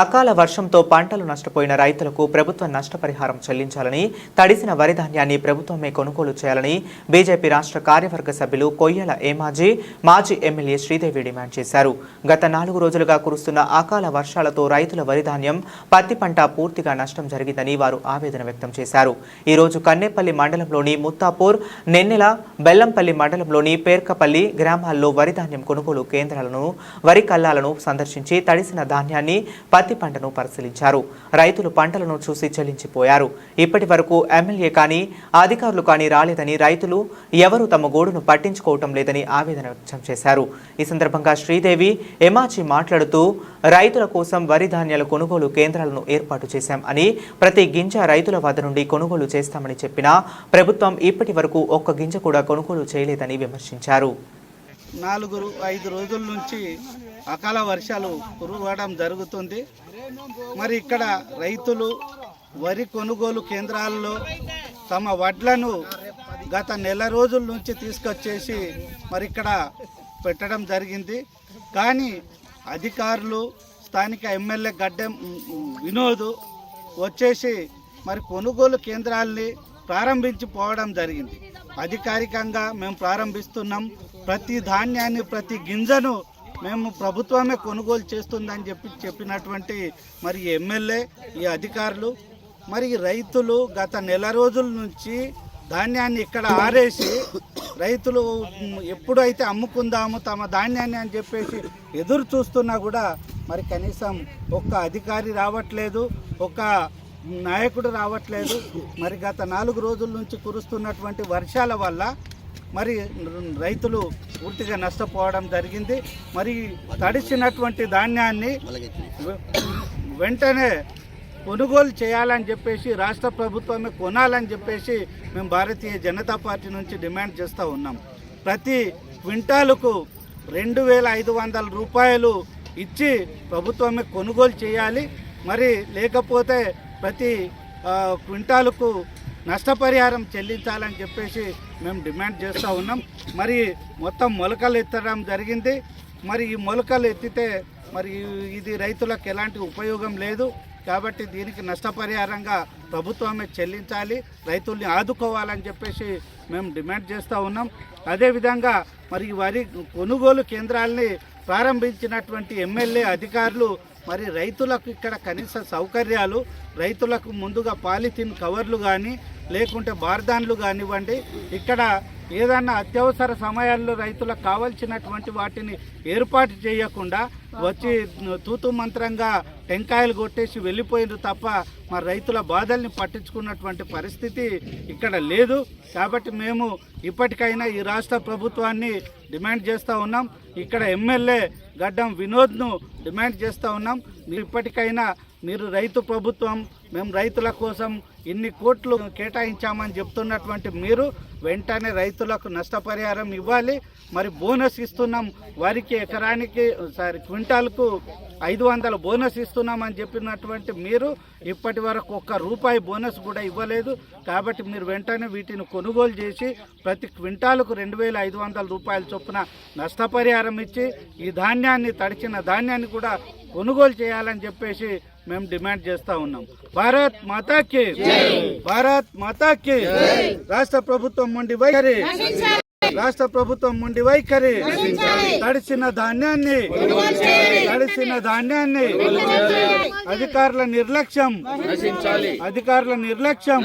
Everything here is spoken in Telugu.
అకాల వర్షంతో పంటలు నష్టపోయిన రైతులకు ప్రభుత్వం నష్టపరిహారం చెల్లించాలని తడిసిన వరి ధాన్యాన్ని ప్రభుత్వమే కొనుగోలు చేయాలని బీజేపీ రాష్ట్ర కార్యవర్గ సభ్యులు కొయ్యల ఏమాజీ మాజీ ఎమ్మెల్యే శ్రీదేవి డిమాండ్ చేశారు. గత నాలుగు రోజులుగా కురుస్తున్న అకాల వర్షాలతో రైతుల వరి ధాన్యం పత్తి పంట పూర్తిగా నష్టం జరిగిందని వారు ఆవేదన వ్యక్తం చేశారు. ఈ రోజు కన్నేపల్లి మండలంలోని ముత్తాపూర్ నెన్నెల బెల్లంపల్లి మండలంలోని పేర్కపల్లి గ్రామాల్లో వరి ధాన్యం కొనుగోలు కేంద్రాలను వరి కల్లాలను సందర్శించి తడిసిన ధాన్యాన్ని పత్తి పంటను పరిశీలించారు. రైతులు పంటలను చూసి చెల్లించిపోయారు. ఇప్పటి వరకు ఎమ్మెల్యే కానీ అధికారులు కానీ రాలేదని రైతులు ఎవరు తమ గోడును పట్టించుకోవటం లేదని ఆవేదన వ్యక్తం చేశారు. ఈ సందర్భంగా శ్రీదేవి ఎమాచి మాట్లాడుతూ రైతుల కోసం వరి ధాన్యాల కొనుగోలు కేంద్రాలను ఏర్పాటు చేశాం అని ప్రతి గింజ రైతుల వద్ద నుండి కొనుగోలు చేస్తామని చెప్పినా ప్రభుత్వం ఇప్పటి వరకు ఒక్క గింజ కూడా కొనుగోలు చేయలేదని విమర్శించారు. నాలుగు ఐదు రోజుల నుంచి అకాల వర్షాలు కురవడం జరుగుతుంది. మరి ఇక్కడ రైతులు వరి కొనుగోలు కేంద్రాల్లో తమ వడ్లను గత నెల రోజుల నుంచి తీసుకొచ్చేసి మరి ఇక్కడ పెట్టడం జరిగింది. కానీ అధికారులు స్థానిక ఎమ్మెల్యే గడ్డెం వినోద్ వచ్చేసి మరి కొనుగోలు కేంద్రాల్ని ప్రారంభించిపోవడం జరిగింది. అధికారికంగా మేము ప్రారంభిస్తున్నాం. ప్రతి ధాన్యాన్ని ప్రతి గింజను మేము ప్రభుత్వమే కొనుగోలు చేస్తుందని చెప్పి చెప్పినటువంటి మరి ఎమ్మెల్యే ఈ అధికారులు మరి రైతులు గత నెల రోజుల నుంచి ధాన్యాన్ని ఇక్కడ ఆరేసి రైతులు ఎప్పుడైతే అమ్ముకుందాము తమ ధాన్యాన్ని అని చెప్పేసి ఎదురు చూస్తున్నా కూడా మరి కనీసం ఒక్క అధికారి రావట్లేదు. ఒక నాయకుడు రావట్లేదు. మరి గత నాలుగు రోజుల నుంచి కురుస్తున్నటువంటి వర్షాల వల్ల మరి రైతులు పూర్తిగా నష్టపోవడం జరిగింది. మరి తడిసినటువంటి ధాన్యాన్ని వెంటనే కొనుగోలు చేయాలని చెప్పేసి రాష్ట్ర ప్రభుత్వమే కొనాలని చెప్పేసి మేము భారతీయ జనతా పార్టీ నుంచి డిమాండ్ చేస్తూ ఉన్నాం. ప్రతి క్వింటాలకు రెండు వేల ఐదు వందల రూపాయలు ఇచ్చి ప్రభుత్వమే కొనుగోలు చేయాలి. మరి లేకపోతే ప్రతి క్వింటాలకు నష్టపరిహారం చెల్లించాలని చెప్పేసి మేము డిమాండ్ చేస్తూ ఉన్నాం. మరి మొత్తం మొలకలు ఎత్తడం జరిగింది. మరి ఈ మొలకలు ఎత్తితే మరి ఇది రైతులకు ఎలాంటి ఉపయోగం లేదు. కాబట్టి దీనికి నష్టపరిహారంగా ప్రభుత్వమే చెల్లించాలి. రైతుల్ని ఆదుకోవాలని చెప్పేసి మేము డిమాండ్ చేస్తూ ఉన్నాం. అదేవిధంగా మరి వరి కొనుగోలు కేంద్రాలని ప్రారంభించినటువంటి ఎమ్మెల్యే అధికారులు మరి రైతులకు ఇక్కడ కనీస సౌకర్యాలు రైతులకు ముందుగా పాలిథిన్ కవర్లు కానీ లేకుంటే బార్దాన్లు కానివ్వండి ఇక్కడ ఏదన్నా అత్యవసర సమయాల్లో రైతులకు కావలసినటువంటి వాటిని ఏర్పాటు చేయకుండా వచ్చి తూతు మంత్రంగా టెంకాయలు కొట్టేసి వెళ్ళిపోయింది తప్ప మా రైతుల బాధల్ని పట్టించుకున్నటువంటి పరిస్థితి ఇక్కడ లేదు. కాబట్టి మేము ఇప్పటికైనా ఈ రాష్ట్ర ప్రభుత్వాన్ని డిమాండ్ చేస్తూ ఉన్నాం. ఇక్కడ ఎమ్మెల్యే గడ్డం వినోద్ను డిమాండ్ చేస్తూ ఉన్నాం. ఇప్పటికైనా మీరు రైతు ప్రభుత్వం మేము రైతుల కోసం ఇన్ని కోట్లు కేటాయించామని చెప్తున్నటువంటి మీరు వెంటనే రైతులకు నష్టపరిహారం ఇవ్వాలి. మరి బోనస్ ఇస్తున్నాం. వారికి ఎకరానికి సారీ క్వింటాల్కు ఐదు వందల బోనస్ ఇస్తున్నామని చెప్పినటువంటి మీరు ఇప్పటి వరకు ఒక్క రూపాయి బోనస్ కూడా ఇవ్వలేదు. కాబట్టి మీరు వెంటనే వీటిని కొనుగోలు చేసి ప్రతి క్వింటాలకు రెండు వేల ఐదు వందల రూపాయల చొప్పున నష్టపరిహారం ఇచ్చి ఈ ధాన్యాన్ని తడిచిన ధాన్యాన్ని కూడా కొనుగోలు చేయాలని చెప్పేసి మేము డిమాండ్ చేస్తా ఉన్నాం. భారత్ మాతాకి. భారత్ మాతాకి. రాష్ట్ర ప్రభుత్వం మొండి వైఖరి. రాష్ట్ర ప్రభుత్వం మొండి వైఖరి. తడిసిన ధాన్యాన్ని. తడిసిన ధాన్యాన్ని. అధికారుల నిర్లక్ష్యం. అధికారుల నిర్లక్ష్యం.